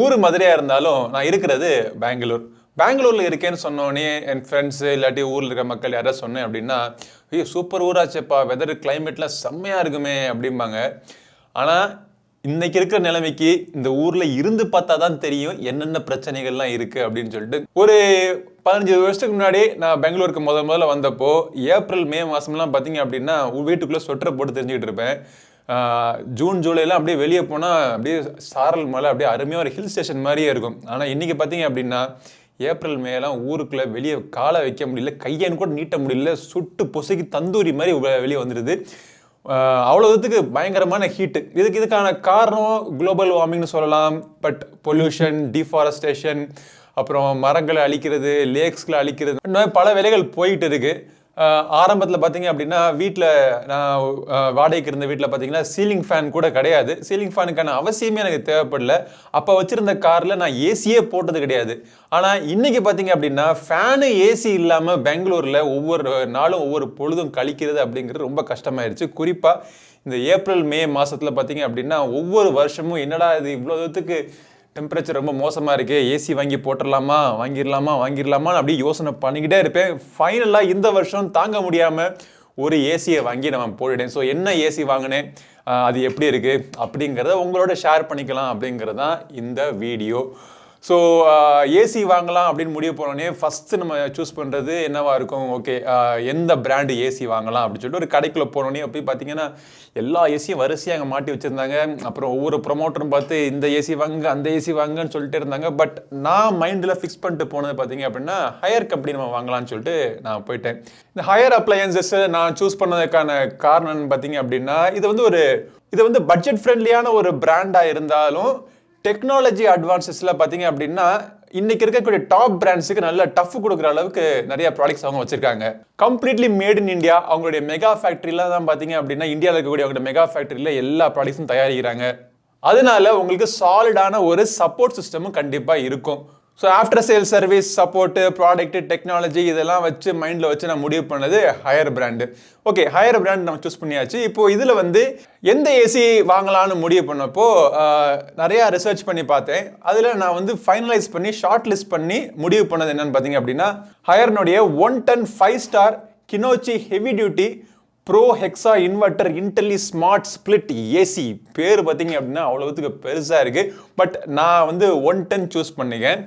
ஊர் மதுரையாக இருந்தாலும் நான் இருக்கிறது பெங்களூர். பெங்களூரில் இருக்கேன்னு சொன்னோடனே என் ஃப்ரெண்ட்ஸு இல்லாட்டி ஊரில் இருக்க மக்கள் யாராவது சொன்னேன் அப்படின்னா ஐயோ சூப்பர் ஊராச்சேப்பா வெதர் கிளைமேட்லாம் செம்மையாக இருக்குமே அப்படிம்பாங்க. ஆனால் இன்னைக்கு இருக்கிற நிலைமைக்கு இந்த ஊரில் இருந்து பார்த்தா தான் தெரியும் என்னென்ன பிரச்சனைகள்லாம் இருக்குது அப்படின்னு சொல்லிட்டு. ஒரு பதினஞ்சு வருஷத்துக்கு முன்னாடி நான் பெங்களூருக்கு முத முதல்ல வந்தப்போ ஏப்ரல் மே மாதம்லாம் பார்த்தீங்க அப்படின்னா வீட்டுக்குள்ளே ஸ்வெட்டர் போட்டு தெரிஞ்சுக்கிட்டு இருப்பேன். ஜூன் ஜூலைலாம் அப்படியே வெளியே போனால் அப்படியே சாரல் மலை அப்படியே அருமையாக ஒரு ஹில் ஸ்டேஷன் மாதிரியே இருக்கும். ஆனால் இன்றைக்கி பார்த்தீங்க அப்படின்னா ஏப்ரல் மேலாம் ஊருக்குள்ளே வெளியே காலை வைக்க முடியல கையன்னு கூட நீட்ட முடியல சுட்டு பொசுக்கி தந்தூரி மாதிரி வெளியே வந்துடுது அவ்வளோ இதுக்கு பயங்கரமான ஹீட்டு இதுக்கு இதுக்கான காரணம் குளோபல் வார்மிங்னு சொல்லலாம். பட் பொல்யூஷன் டிஃபாரஸ்டேஷன் அப்புறம் மரங்களை அழிக்கிறது லேக்ஸ்களை அழிக்கிறது இந்த மாதிரி பல வேலைகள் போயிட்டு இருக்குது ஆரம்பத்தில் பார்த்தீங்க அப்படின்னா வீட்டில் நான் வாடகைக்கு இருந்த வீட்டில் பார்த்தீங்கன்னா சீலிங் ஃபேன் கூட கிடையாது. சீலிங் ஃபேனுக்கான அவசியமே எனக்கு தேவைப்படல. அப்போ வச்சுருந்த காரில் நான் ஏசியே போட்டது கிடையாது. ஆனால் இன்னைக்கு பார்த்தீங்க அப்படின்னா ஃபேனு ஏசி இல்லாமல் பெங்களூரில் ஒவ்வொரு நாளும் ஒவ்வொரு பொழுதும் கழிக்கிறது அப்படிங்கிறது ரொம்ப கஷ்டமாயிருச்சு. குறிப்பாக இந்த ஏப்ரல் மே மாதத்தில் பார்த்தீங்க அப்படின்னா ஒவ்வொரு வருஷமும் என்னடா இது இவ்வளோ தூரத்துக்கு டெம்பரேச்சர் ரொம்ப மோசமாக இருக்குது ஏசி வாங்கி போட்டுடலாமா வாங்கிடலாமா வாங்கிடலாமா அப்படியே யோசனை பண்ணிக்கிட்டே இருப்பேன். ஃபைனலாக இந்த வருஷம் தாங்க முடியாமல் ஒரு ஏசியை வாங்கி நம்ம போட்டுட்டேன். ஸோ என்ன ஏசி வாங்கினேன்? அது எப்படி இருக்குது அப்படிங்கிறத உங்களோட ஷேர் பண்ணிக்கலாம் அப்படிங்கிறது தான் இந்த வீடியோ ஸோ ஏசி uh, வாங்கலாம் அப்படின்னு முடிவு போனோடனே ஃபஸ்ட்டு நம்ம சூஸ் பண்ணுறது என்னவாக இருக்கும்? ஓகே uh, எந்த பிராண்டு ஏசி வாங்கலாம் அப்படின்னு சொல்லிட்டு ஒரு கடைக்குள்ளே போனோடனே அப்படி பார்த்தீங்கன்னா எல்லா ஏசியும் வரிசையாக அங்கே மாட்டி வச்சுருந்தாங்க. அப்புறம் ஒவ்வொரு ப்ரொமோட்டரும் பார்த்து இந்த ஏசி வாங்க அந்த ஏசி வாங்கன்னு சொல்லிட்டு இருந்தாங்க. பட் நான் மைண்டில் ஃபிக்ஸ் பண்ணிட்டு போனது பார்த்தீங்க அப்படின்னா ஹையர் கம்பெனி நம்ம வாங்கலாம்னு சொல்லிட்டு நான் போயிட்டேன். இந்த ஹையர் அப்ளையன்சஸ் நான் சூஸ் பண்ணதுக்கான காரணம்னு பார்த்தீங்க அப்படின்னா இது வந்து ஒரு இது வந்து பட்ஜெட் ஃப்ரெண்ட்லியான ஒரு பிராண்டாக இருந்தாலும் டெக்னாலஜி அட்வான்சஸ்ல பார்த்தீங்க அப்படின்னா இன்னைக்கு இருக்கக்கூடிய டாப் பிராண்ட்ஸுக்கு நல்ல டஃப் கொடுக்குற அளவுக்கு நிறைய ப்ராடக்ட்ஸ் அவங்க வச்சிருக்காங்க. கம்ப்ளீட்லி மேட் இன் இந்தியா அவங்களுடைய மெகா ஃபேக்ட்ரியில தான் பார்த்தீங்க அப்படின்னா இந்தியாவில் இருக்கக்கூடிய அவங்களுடைய மெகா ஃபேக்ட்ரியில எல்லா ப்ராடக்ட்ஸும் தயாரிக்கிறாங்க. அதனால உங்களுக்கு சாலிடான ஒரு சப்போர்ட் சிஸ்டமும் கண்டிப்பாக இருக்கும். So after sale service support product technology இதெல்லாம் வச்சு மைண்டில் வச்சு நான் முடிவு பண்ணது Haier brand okay Haier brand நம்ம சூஸ் பண்ணியாச்சு. இப்போ இதில் வந்து எந்த ஏசி வாங்கலாம்னு முடிவு பண்ணப்போ நிறையா ரிசர்ச் பண்ணி பார்த்தேன். அதில் நான் வந்து ஃபைனலைஸ் பண்ணி ஷார்ட் லிஸ்ட் பண்ணி முடிவு பண்ணது என்னென்னு பார்த்தீங்க அப்படின்னா ஹையர்னுடைய one ton five star Kinouchi heavy duty pro hexa inverter intelli smart split AC பேர் பார்த்தீங்க அப்படின்னா அவ்வளோத்துக்கு பெருசாக இருக்குது பட் நான் வந்து ஒன் டென் சூஸ் பண்ணிக்கேன்.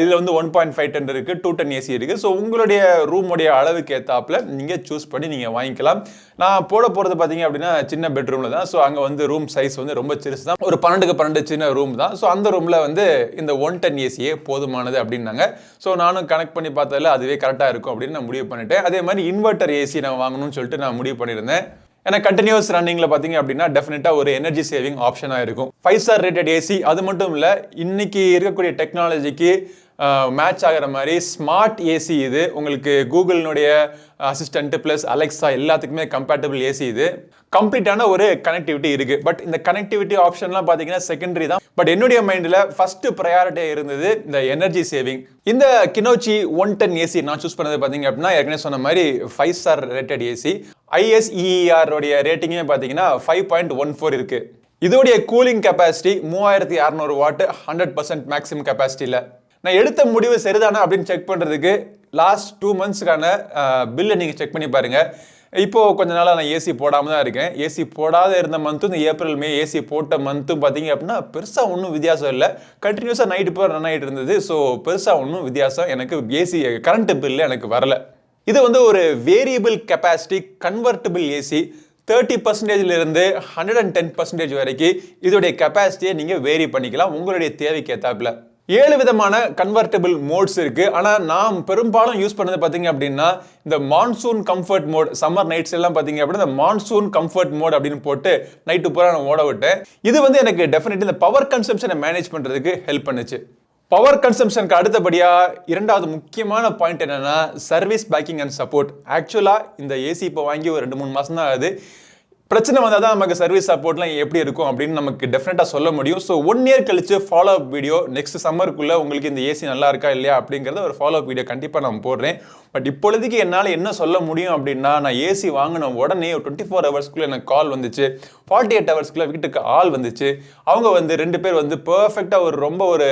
இதில் வந்து ஒன் பாயிண்ட் ஃபைவ் டென் இருக்குது டூ டென் ஏசி இருக்குது ஸோ உங்களுடைய ரூமுடைய அளவுக்கு ஏற்றாப்புல நீங்கள் சூஸ் பண்ணி நீங்கள் வாங்கிக்கலாம். நான் போட போகிறது பார்த்தீங்க அப்படின்னா சின்ன பெட்ரூமில் தான். ஸோ அங்கே வந்து ரூம் சைஸ் வந்து ரொம்ப சிறுசு தான். ஒரு பன்னெண்டுக்கு பன்னெண்டு சின்ன ரூம் தான். ஸோ அந்த ரூமில் வந்து இந்த ஒன் டென் ஏசியே போதுமானது அப்படின்னாங்க. ஸோ நானும் கனெக்ட் பண்ணி பார்த்ததில் அதுவே கரெக்டாக இருக்கும் அப்படின்னு நான் முடிவு பண்ணிட்டேன். அதே மாதிரி இன்வெர்டர் ஏசி நான் வாங்கணும்னு சொல்லிட்டு நான் முடிவு பண்ணியிருந்தேன். ஏன்னா கண்டினியூஸ் ரன்னிங்கில் பார்த்தீங்க அப்படின்னா டெஃபினட்டாக ஒரு எனர்ஜி சேவிங் ஆப்ஷனாக இருக்கும். ஃபைவ் ஸ்டார் ரேட்டட் ஏசி அது மட்டும் இல்லை இன்னைக்கு இருக்கக்கூடிய டெக்னாலஜிக்கு மேட்ச் ஆகிற மாதிரி ஸ்மார்ட் ஏசி இது. உங்களுக்கு கூகுளினுடைய அசிஸ்டண்ட்டு ப்ளஸ் அலெக்ஸா எல்லாத்துக்குமே கம்பேட்டபிள் ஏசி இது. கம்ப்ளீட்டான ஒரு கனெக்டிவிட்டி இருக்கு. பட் இந்த கனெக்டிவிட்டி ஆப்ஷன்லாம் பார்த்தீங்கன்னா செகண்டரி தான். பட் என்னுடைய மைண்டில் ஃபர்ஸ்ட் ப்ரையாரிட்டியாக இருந்தது இந்த எனர்ஜி சேவிங் இந்த கினோச்சி ஒன் டென் ஏசி நான் சூஸ் பண்ணது பார்த்தீங்க அப்படின்னா ஏற்கனவே சொன்ன மாதிரி five star rated AC ISER உடைய ரேட்டிங்கே பார்த்தீங்கன்னா ஃபைவ் பாயிண்ட் ஒன் ஃபோர் இருக்கு. இதோடைய கூலிங் கெப்பாசிட்டி மூவாயிரத்தி அறநூறு வாட்டு ஹண்ட்ரட் பர்சன்ட் மேக்ஸிமம் கெப்பாசிட்டியில் நான் எடுத்த முடிவு சரிதானா அப்படின்னு செக் பண்ணுறதுக்கு லாஸ்ட் டூ மந்த்ஸ்க்கான பில்லை நீங்கள் செக் பண்ணி பாருங்கள் இப்போது கொஞ்ச நாளாக நான் ஏசி போடாமல் தான் இருக்கேன். ஏசி போடாத இருந்த மந்த்தும் இந்த ஏப்ரல் மே ஏசி போட்ட மந்த்தும் பார்த்தீங்க அப்படின்னா பெருசாக ஒன்றும் வித்தியாசம் இல்லை. கண்டினியூஸாக நைட்டு போய் ரன் ஆகிட்டு இருந்தது. ஸோ பெருசாக ஒன்றும் வித்தியாசம் எனக்கு ஏசி கரண்ட் பில்லு எனக்கு வரல. இது வந்து ஒரு variable capacity convertible AC thirty பர்சன்டேஜ்லேருந்து hundred and ten percentage வரைக்கும் இதோடைய கெப்பாசிட்டியை நீங்கள் வேரி பண்ணிக்கலாம். உங்களுடைய தேவைக்கு ஏற்றாப்பில் ஏழு விதமான கன்வெர்டபிள் மோட்ஸ் இருக்கு. ஆனால் நாம் பெரும்பாலும் யூஸ் பண்ணது பார்த்தீங்க அப்படின்னா இந்த monsoon comfort mode summer nights எல்லாம் பார்த்தீங்க அப்படின்னா இந்த மான்சூன் கம்ஃபர்ட் மோட் அப்படின்னு போட்டு நைட்டு பூரா நான் ஓட விட்டேன். இது வந்து எனக்கு டெஃபினெட்லி இந்த பவர் கன்சம்ஷனை மேனேஜ் பண்ணுறதுக்கு ஹெல்ப் பண்ணுச்சு. பவர் கன்சம்ஷனுக்கு அடுத்தபடியாக இரண்டாவது முக்கியமான பாயிண்ட் என்னென்னா சர்வீஸ் பேக்கிங் அண்ட் சப்போர்ட் ஆக்சுவலாக இந்த ஏசி இப்போ வாங்கி ஒரு ரெண்டு மூணு மாதம் தான் ஆகுது. பிரச்சனை வந்தால் தான் நமக்கு சர்வீஸ் சப்போர்ட்லாம் எப்படி இருக்கும் அப்படின்னு நமக்கு டெஃபினட்டாக சொல்ல முடியும். ஸோ ஒன் இயர் கழிச்சு ஃபாலோ அப் வீடியோ நெக்ஸ்ட் சம்மருக்குள்ளே உங்களுக்கு இந்த ஏசி நல்லா இருக்கா இல்லையா அப்படிங்கிறத ஒரு ஃபாலோ அப் வீடியோ கண்டிப்பாக நான் போடுறேன். பட் இப்பொழுதுக்கு என்னால் என்ன சொல்ல முடியும் அப்படின்னா நான் ஏசி வாங்கின உடனே ஒரு டுவெண்ட்டி ஃபோர் ஹவர்ஸ்க்குள்ளே எனக்கு கால் வந்துச்சு. ஃபார்ட்டி எயிட் ஹவர்ஸ்க்குள்ளே வீட்டுக்கு ஆள் வந்துச்சு. அவங்க வந்து ரெண்டு பேர் வந்து பர்ஃபெக்டாக ஒரு ரொம்ப ஒரு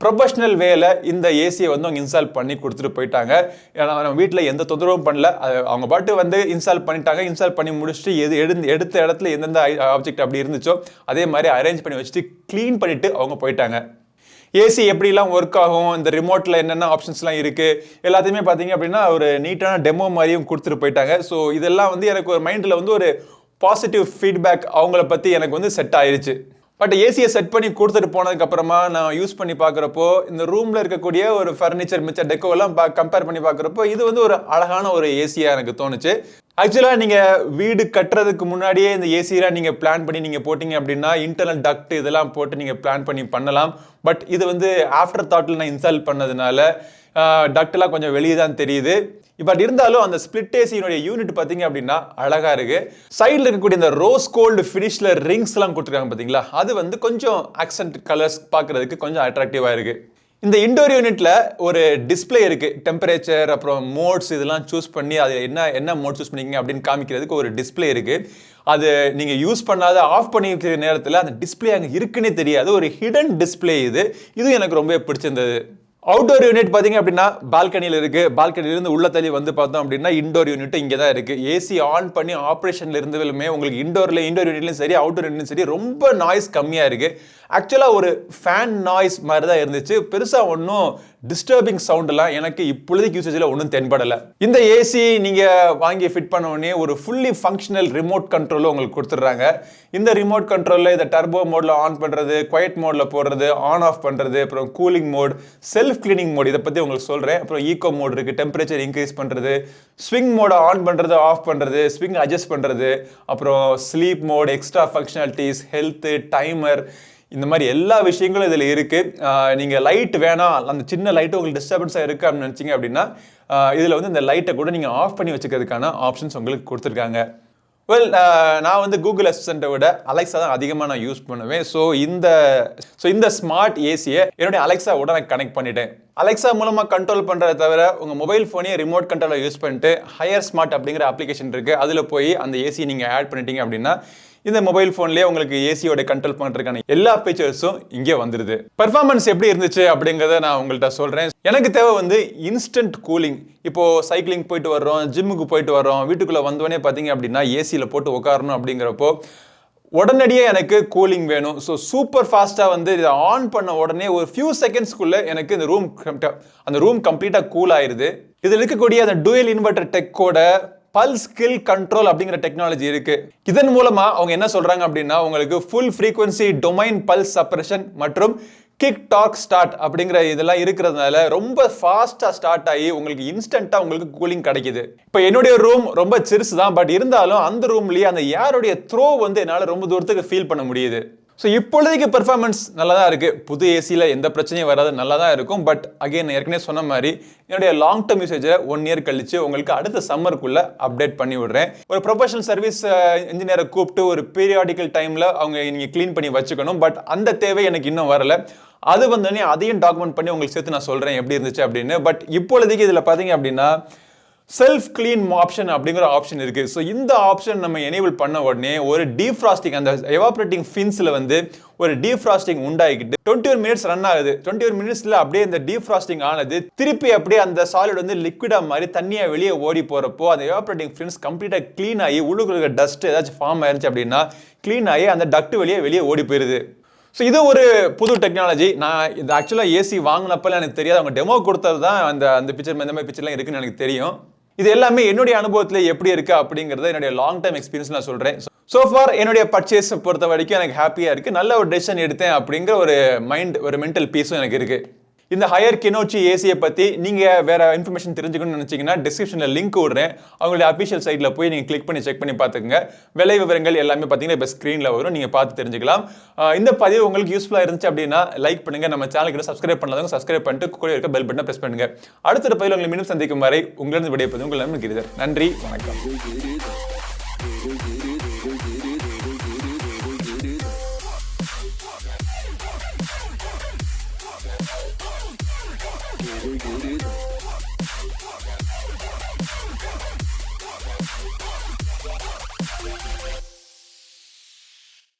ப்ரொஃபஷ்னல் வேல இந்த ஏசியை வந்து அவங்க இன்ஸ்டால் பண்ணி கொடுத்துட்டு போயிட்டாங்க. ஏன்னா நம்ம வீட்டில் எந்த தொந்தரவும் பண்ணல. அவங்க பாட்டு வந்து இன்ஸ்டால் பண்ணிட்டாங்க. இன்ஸ்டால் பண்ணி முடிச்சுட்டு எது எடுத்து எடுத்த இடத்துல எந்தெந்த ஆப்ஜெக்ட் அப்படி இருந்துச்சோ அதே மாதிரி அரேஞ்ச் பண்ணி வச்சுட்டு க்ளீன் பண்ணிட்டு அவங்க போயிட்டாங்க. ஏசி எப்படிலாம் ஒர்க் ஆகும்? இந்த ரிமோட்டில் என்னென்ன ஆப்ஷன்ஸ்லாம் இருக்குது எல்லாத்தையுமே பார்த்தீங்க அப்படின்னா ஒரு நீட்டான டெமோ மாதிரியும் கொடுத்துட்டு போயிட்டாங்க. ஸோ இதெல்லாம் வந்து எனக்கு ஒரு மைண்டில் வந்து ஒரு பாசிட்டிவ் ஃபீட்பேக் அவங்கள பற்றி எனக்கு வந்து செட் ஆயிடுச்சு பட் ஏசியை செட் பண்ணி கொடுத்துட்டு போனதுக்கு அப்புறமா நான் யூஸ் பண்ணி பார்க்குறப்போ இந்த ரூமில் இருக்கக்கூடிய ஒரு ஃபர்னிச்சர் மிச்ச டெக்கோ எல்லாம் கம்பேர் பண்ணி பார்க்குறப்போ இது வந்து ஒரு அழகான ஒரு ஏசியாக எனக்கு தோணுச்சு. ஆக்சுவலாக நீங்கள் வீடு கட்டுறதுக்கு முன்னாடியே இந்த ஏசியெலாம் நீங்கள் பிளான் பண்ணி நீங்கள் போட்டிங்க அப்படின்னா இன்டர்னல் டக்ட் இதெல்லாம் போட்டு நீங்கள் பிளான் பண்ணி பண்ணலாம். பட் இது வந்து ஆஃப்டர் தாட்டில் நான் இன்ஸ்டால் பண்ணதுனால டக்டெலாம் கொஞ்சம் வெளியே தான் தெரியுது. பட் இருந்தாலும் அந்த ஸ்பிளிட் ஏசியினுடைய யூனிட் பார்த்தீங்க அப்படின்னா அழகாக இருக்கு. சைடில் இருக்கக்கூடிய இந்த ரோஸ் கோல்டு ஃபினிஷில் ரிங்ஸ்லாம் கொடுத்துருக்காங்க பார்த்தீங்களா? அது வந்து கொஞ்சம் ஆக்சன்ட் கலர்ஸ் பார்க்கறதுக்கு கொஞ்சம் அட்ராக்டிவாக இருக்குது இந்த இண்டோர் யூனிட்ல ஒரு டிஸ்பிளே இருக்கு. டெம்பரேச்சர் அப்புறம் மோட்ஸ் இதெல்லாம் சூஸ் பண்ணி அது என்ன என்ன மோட் சூஸ் பண்ணிக்கிங்க அப்படின்னு காமிக்கிறதுக்கு ஒரு டிஸ்பிளே இருக்கு. அது நீங்க யூஸ் பண்ணாத ஆஃப் பண்ணிக்கிற நேரத்தில் அந்த டிஸ்பிளே அங்கே இருக்குன்னே தெரியாது. ஒரு ஹிடன் டிஸ்பிளே இது. இது எனக்கு ரொம்ப பிடிச்சிருந்தது. அவுட்டோர் யூனிட் பார்த்தீங்க அப்படின்னா பால்கனியில் இருக்குது பால்கனிலேருந்து உள்ள தள்ளி வந்து பார்த்தோம் அப்படின்னா இண்டோர் யூனிட் இங்கே தான் இருக்குது ஏசி ஆன் பண்ணி ஆப்ரேஷனில் இருந்ததுலுமே உங்களுக்கு இண்டோரில் இண்டோர் யூனிட்லையும் சரி அவுட்டோர் யூனிட்லையும் சரி ரொம்ப நாய்ஸ் கம்மியாக இருக்குது ஆக்சுவலாக ஒரு ஃபேன் நாய்ஸ் மாதிரி தான் இருந்துச்சு பெருசாக ஒன்றும் டிஸ்டர்பிங் சவுண்டெல்லாம் எனக்கு இப்பொழுதுக்கு யூசேஜில் ஒன்றும் தென்படலை. இந்த ஏசி நீங்கள் வாங்கி ஃபிட் பண்ண உடனே ஒரு ஃபுல்லி ஃபங்க்ஷனல் ரிமோட் கண்ட்ரோலும் உங்களுக்கு கொடுத்துட்றாங்க. இந்த ரிமோட் கண்ட்ரோலில் இதை டர்போ மோடில் ஆன் பண்ணுறது குவைட் மோடில் போடுறது ஆன் ஆஃப் பண்ணுறது அப்புறம் cooling mode self cleaning mode இதை பற்றி உங்களுக்கு சொல்கிறேன் அப்புறம் ஈகோ மோட் இருக்குது டெம்பரேச்சர் இன்க்ரீஸ் பண்ணுறது ஸ்விங் மோட ஆன் பண்ணுறது ஆஃப் பண்ணுறது ஸ்விங் அட்ஜஸ்ட் பண்ணுறது அப்புறம் sleep mode extra functionalities health timer இந்த மாதிரி எல்லா விஷயங்களும் இதில் இருக்குது நீங்கள் லைட் வேணாம் அந்த சின்ன லைட்டு உங்களுக்கு டிஸ்டர்பன்ஸாக இருக்குது அப்படின்னு நினச்சிங்க அப்படின்னா இதில் வந்து இந்த லைட்டை கூட நீங்கள் ஆஃப் பண்ணி வச்சுக்கிறதுக்கான ஆப்ஷன்ஸ் உங்களுக்கு கொடுத்துருக்காங்க. வெல் நான் வந்து கூகுள் அசிஸ்டண்ட்டை விட அலெக்ஸா தான் அதிகமாக நான் யூஸ் பண்ணுவேன். ஸோ இந்த ஸோ இந்த ஸ்மார்ட் ஏசியை என்னுடைய அலெக்ஸாவோட நான் கனெக்ட் பண்ணிட்டேன். அலெக்ஸா மூலமாக கண்ட்ரோல் பண்ணுறத தவிர உங்கள் மொபைல் ஃபோனையே ரிமோட் கண்ட்ரோலை யூஸ் பண்ணிட்டு ஹையர் ஸ்மார்ட் அப்படிங்கிற அப்ளிகேஷன் இருக்குது அதில் போய் அந்த ஏசியை நீங்கள் ஆட் பண்ணிட்டீங்க அப்படின்னா இந்த மொபைல் ஃபோன்லேயே உங்களுக்கு ஏசியோட கண்ட்ரோல் பண்ணுறதுக்கான எல்லா ஃபீச்சர்ஸும் இங்கே வந்துடுது பர்ஃபார்மன்ஸ் எப்படி இருந்துச்சு அப்படிங்கிறத நான் உங்கள்கிட்ட சொல்கிறேன் எனக்கு தேவை வந்து இன்ஸ்டன்ட் கூலிங் இப்போது சைக்கிளிங் போயிட்டு வர்றோம் ஜிம்முக்கு போயிட்டு வர்றோம் வீட்டுக்குள்ளே வந்தோடனே பார்த்தீங்க அப்படின்னா ஏசியில் போட்டு உட்காரணும் அப்படிங்கிறப்போ உடனடியே எனக்கு கூலிங் வேணும். ஸோ சூப்பர் ஃபாஸ்ட்டாக வந்து இதை ஆன் பண்ண உடனே ஒரு ஃபியூ செகண்ட்ஸ்க்குள்ளே எனக்கு இந்த ரூம் அந்த ரூம் கம்ப்ளீட்டாக கூல் ஆயிடுது இதில் இருக்கக்கூடிய அந்த டூயல் இன்வெர்டர் டெக்கோட பல் ஸ்கில் கண்ட்ரோல் அப்படிங்கிற டெக்னாலஜி இருக்கு. இதன் மூலமா அவங்க என்ன சொல்றாங்க அப்படின்னா உங்களுக்கு full frequency domain pulse suppression மற்றும் கிக் டாக் ஸ்டார்ட் அப்படிங்கிற இதெல்லாம் இருக்கிறதுனால ரொம்ப ஃபாஸ்ட்டாக ஸ்டார்ட் ஆகி உங்களுக்கு இன்ஸ்டண்ட்டாக உங்களுக்கு கூலிங் கிடைக்குது. இப்போ என்னுடைய ரூம் ரொம்ப சிறுசு தான் பட் இருந்தாலும் அந்த ரூம்லேயே அந்த ஏருடைய த்ரோ வந்து என்னால் ரொம்ப தூரத்துக்கு ஃபீல் பண்ண முடியுது. ஸோ இப்பொழுதைக்கு பெர்ஃபார்மன்ஸ் நல்லா தான் இருக்குது புது ஏசியில் எந்த பிரச்சனையும் வராது நல்லா தான் இருக்கும். பட் அகைன் ஏற்கனவே சொன்ன மாதிரி என்னுடைய லாங் டேர்ம் யூசேஜை ஒன் இயர் கழித்து உங்களுக்கு அடுத்த சம்மருக்குள்ளே அப்டேட் பண்ணி விடுறேன். ஒரு ப்ரொஃபஷனல் சர்வீஸ் இன்ஜினியரை கூப்பிட்டு ஒரு பீரியாடிக்கல் டைமில் அவங்க நீங்கள் க்ளீன் பண்ணி வச்சுக்கணும். பட் அந்த தேவை எனக்கு இன்னும் வரல. அது வந்தோடனே அதையும் டாக்குமெண்ட் பண்ணி உங்களுக்கு சேர்த்து நான் சொல்கிறேன் எப்படி இருந்துச்சு அப்படின்னு. பட் இப்பொழுதைக்கு இதில் பார்த்தீங்க அப்படின்னா செல்ஃப் கிளீன் ஆப்ஷன் அப்படிங்கிற ஆப்ஷன் இருக்குது ஸோ இந்த ஆப்ஷன் நம்ம எனேபிள் பண்ண உடனே ஒரு டீஃப்ராஸ்டிங் அந்த எவாப்ரேட்டிங் ஃபின்ஸில் வந்து ஒரு டீஃப்ராஸ்டிங் உண்டாகிக்கிட்டு டுவெண்ட்டி ஒன் மினிட்ஸ் ரன் ஆகுது. டுவெண்ட்டி ஒன் மினிட்ஸில் அப்படியே இந்த டீஃப்ராஸ்டிங் ஆனது திருப்பி அப்படியே அந்த சாலிட் வந்து லிக்விடாக மாதிரி தண்ணியாக வெளியே ஓடி போகிறப்போ அந்த எவாப்ரேட்டிங் ஃபின்ஸ் கம்ப்ளீட்டாக க்ளீன் ஆகி உள்ளுக்குள்ள டஸ்ட் ஏதாச்சும் ஃபார்ம் ஆயிருச்சு அப்படின்னா க்ளீன் ஆகி அந்த டக்ட் வெளியே வெளியே ஓடி போயிடுது ஸோ இது ஒரு புது டெக்னாலஜி நான் இது ஆக்சுவலாக ஏசி வாங்கினப்பெல்லாம் எனக்கு தெரியாது. அவங்க டெமோ கொடுத்தது தான் அந்த அந்த பிக்சர் இந்த மாதிரி பிக்சர்லாம் இருக்குன்னு எனக்கு தெரியும். இது எல்லாமே என்னுடைய அனுபவத்தில் எப்படி இருக்கு அப்படிங்கிறத என்னுடைய லாங் டைம் எக்ஸ்பீரியன்ஸ் நான் சொல்றேன். ஸோ ஃபார் என்னுடைய பர்ச்சேஸ் பொறுத்த வரைக்கும் எனக்கு ஹாப்பியாக இருக்கு. நல்ல ஒரு டெசிஷன் எடுத்தேன் அப்படிங்கிற ஒரு மைண்ட் ஒரு மென்டல் பீஸும் எனக்கு இருக்கு. இந்த ஹையர் கினோச்சி ஏசியை பற்றி நீங்கள் வேறு இன்ஃபர்மேஷன் தெரிஞ்சுக்கணும்னு நினச்சிங்கன்னா டிஸ்கிரிப்ஷனில் லிங்க் விடுறேன். அவங்களுடைய அஃபிஷியல் சைட்டில் போய் நீங்கள் கிளிக் பண்ணி செக் பண்ணி பார்த்துக்கங்க. விலை விவரங்கள் எல்லாமே பார்த்தீங்கன்னா இப்போ ஸ்க்ரீனில் வரும். நீங்கள் பார்த்து தெரிஞ்சுக்கலாம். இந்த பதிவு உங்களுக்கு யூஸ்ஃபுல்லாக இருந்துச்சு அப்படின்னா லைக் பண்ணுங்கள் நம்ம சேனலுக்கு சப்ஸ்கிரைப் பண்ணாதவங்க சப்ஸ்கிரைப் பண்ணிட்டு கூட இருக்க பெல் பட்டனை ப்ரெஸ் பண்ணுங்கள் அடுத்த பதிவில் உங்களை மீண்டும் சந்திக்கும் வரை உங்களிருந்து விடைப்பது உங்கள் நண்பன் கிரிதர். நன்றி வணக்கம். Here we go, dude.